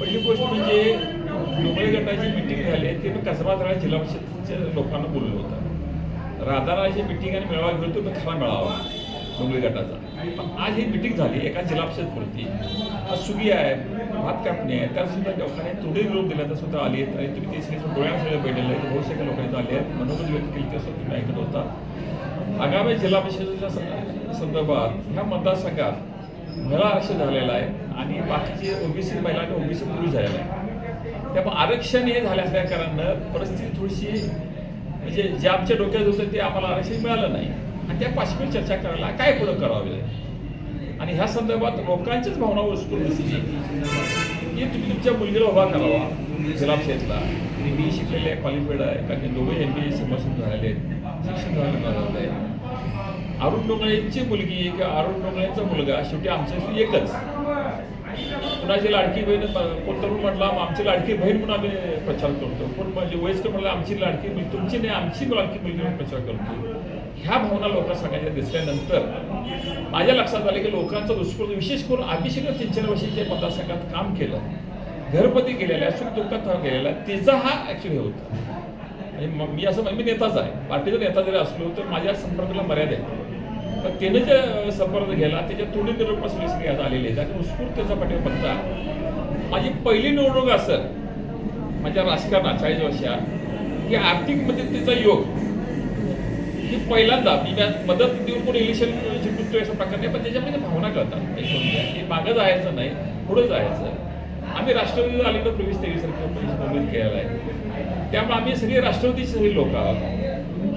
पहिली गोष्ट म्हणजे डोंगळे गटाची मिटिंग झाली ते मी कसबा जिल्हा परिषदच्या लोकांना बोललो होतं. राधाराची मिटिंग आणि मेळावा घेऊन तो मी खरा मेळावा? डोंगळे गटाचा पण आज ही मिटिंग झाली एका जिल्हा परिषदपुरती आज सुगी आहे भात कापणी आहे त्यासुद्धा लोकांनी थोडे विरोध दिला तर सुद्धा आली आहेत. आणि तुम्ही ते सगळे डोळ्यात सगळे आहेत बहुत सगळ्या लोकांनी आले आहेत. मनोरंजन व्यक्त केली ते तुम्ही ऐकत होता. आगामी जिल्हा परिषदेच्या सं- संदर्भात ह्या मतदारसंघात महिला आरक्षण झालेलं आहे आणि बाकीचे ओबीसी महिला आणि ओबीसी पुरुष झालेला आहे त्यामुळे आरक्षण हे झाल्या असल्या कारणानं परिस्थिती थोडीशी म्हणजे जे आमच्या डोक्यात होतं ते आम्हाला आरक्षण मिळालं नाही. आणि त्या पाशवी चर्चा करायला काय पुढं करावे? आणि ह्या संदर्भात लोकांचीच भावना उचकून दिसली की तुम्ही तुमच्या मुलगीला उभा करावा जिल्हा शेतला मी शिकलेले आहे क्वालिफाईड आहे कारण दोघे एम बी ए समर्शन झालेले आहेत. शिक्षण झालेलं आहे. अरुण डोंगळेंची मुलगी किंवा अरुण डोंगळेंचा मुलगा शेवटी आमच्याशी एकच. कुणाची लाडकी बहीण कोण म्हटलं आमची लाडकी बहीण म्हणून आम्ही प्रचार करतो. कोण म्हणजे वयस्कर म्हटलं आमची लाडकी मुलगी तुमची नाही आमची लाडकी मुलगी म्हणून प्रचार करतो. ह्या भावना लोकांना सांगायच्या दिसल्यानंतर माझ्या लक्षात आलं की लोकांचा दुष्परिणाम विशेष करून अभिषेक तीन चार वर्षाच्या मतदारसंघात काम केलं घरपती गेलेल्या सुख दुःखात गेलेला त्याचा हा ॲक्च्युली होता. आणि मग मी असं मी नेताच आहे. पार्टीचा नेता जरी असलो तर माझ्या संपर्काला मर्यादा आहे पण त्यानं जे संपर्क घ्यायला त्याच्या तोडी निरोपास सगळे आज आलेले आहेत. आणि उत्स्फूर्त त्याचा पाठिंबा बघता माझी पहिली निवडणूक असं माझ्या राजकारणात चाळीस वर्षात की आर्थिक मदतीचा योग. की पहिल्यांदा मी त्या मदत देऊन कोणी इलेक्शन जिंकतोय असा प्रकार नाही पण त्याच्यामध्ये भावना कळतात. की मागं जायचं नाही पुढं जायचं. आम्ही राष्ट्रवादी आलेलो प्रवेश तेवीस तारखेला केलेला आहे. त्यामुळे आम्ही सगळे राष्ट्रवादीचे सगळे लोक आहोत.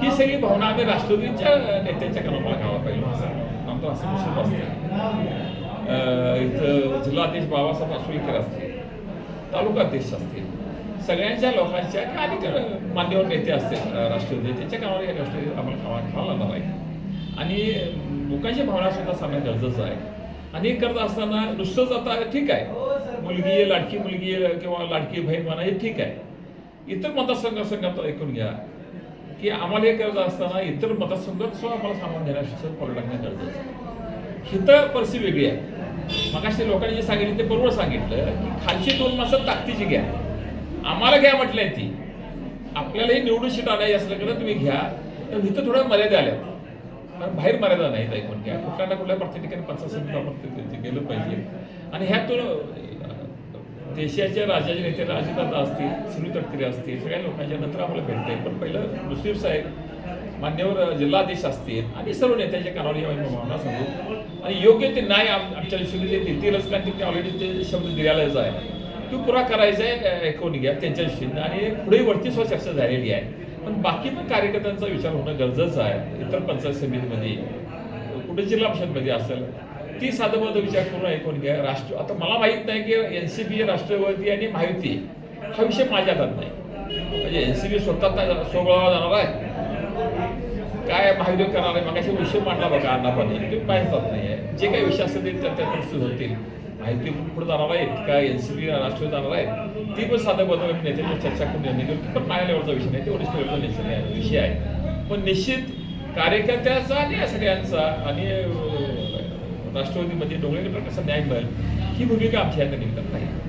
ही सगळी भावना आम्ही राष्ट्रवादीच्या नेत्यांच्या कानाला घाला पाहिजे असं आमचं असं इथं असते इथं जिल्हाध्यक्ष बाबासाहेब आसुळीकर असतील तालुका अध्यक्ष असतील सगळ्यांच्या लोकांच्या किंवा मान्यवर नेते असतील राष्ट्रवादी त्यांच्या कामावर या राष्ट्रवादी आम्हाला खावा खावा लागणार आहे. आणि लोकांची भावना सुद्धा सांगणं गरजेचं आहे. आणि हे करत असताना नुसतंच आता ठीक आहे. मुलगी आहे लाडकी मुलगी आहे किंवा लाडकी बहीण म्हणा हे ठीक आहे. इतर मतदारसंघासंघात ऐकून घ्या की आम्हाला हे करत असताना इतर मतदारसंघात सुद्धा आम्हाला सामान देण्यासाठी फॉलो टाकणं गरजेचं आहे. हिथं परिस्थिती वेगळी आहे. मगाशी लोकांनी जे सांगितलं ते बरोबर सांगितलं की खालची दोन माणसं ताकदीची घ्या. आम्हाला घ्या म्हटलंय ती. आपल्याला हे निवडून शीट आणायची असलं तुम्ही घ्या. तर इथं थोड्या मर्यादा आल्या. कारण बाहेर मर्यादा नाहीत ऐकून घ्या. कुठल्या ना कुठल्या प्रत्येक ठिकाणी पंचायत समिती आपण गेलं पाहिजे. आणि ह्यातून अं, देशाच्या राज्याचे नेते राजदाता असतील सुनील तटकरे असतील सगळ्या लोकांच्या नंतर आम्हाला भेटते पण पहिलं मुस्लिम साहेब मान्यवर जिल्हाधीश असतील आणि सर्व नेत्यांच्या कानावर भावना सांगू. आणि योग्य ते नाही आम- आमच्या दृष्टीने ते देतीलच कारण ते ऑलरेडी ते शब्द दिलेलाच आहे. तो पुरा करायचा आहे ऐकून घ्या त्यांच्या दृष्टीनं आणि पुढे वरती सुद्धा चर्चा झालेली आहे. पण बाकी पण कार्यकर्त्यांचा विचार होणं गरजेचं आहे. इतर पंचायत समितीमध्ये कुठे जिल्हा परिषदमध्ये असेल ती साधं विचार करून ऐकून घ्या. राष्ट्र आता मला माहीत नाही की एन सी बी राष्ट्रवादी आणि महायुती हा विषय माझ्या हातात नाही. म्हणजे एन सी बी स्वतः सोबळावा जाणार आहे. काय महायुती करणार आहे मग विषय मांडला बघा अण्णापाने ते माहीत नाही. आहे जे काही विषय असतील त्या त्या परिस्थितीत होतील. माहिती पुढे जाणार आहेत काय एन सी बी राष्ट्रवादी जाणार आहेत? ती पण साधं बदल नेत्यांची चर्चा करून निर्णय घेऊ पण माझ्या लेवलचा विषय नाही. ते वरिष्ठ लेवलचा निश्चित विषय आहे. पण निश्चित कार्यकर्त्याचा आणि या सगळ्यांचा आणि राष्ट्रवादीमध्ये डोंगरे कसा न्याय मिळेल ही भूमिका आमच्या हातात निघतात नाही.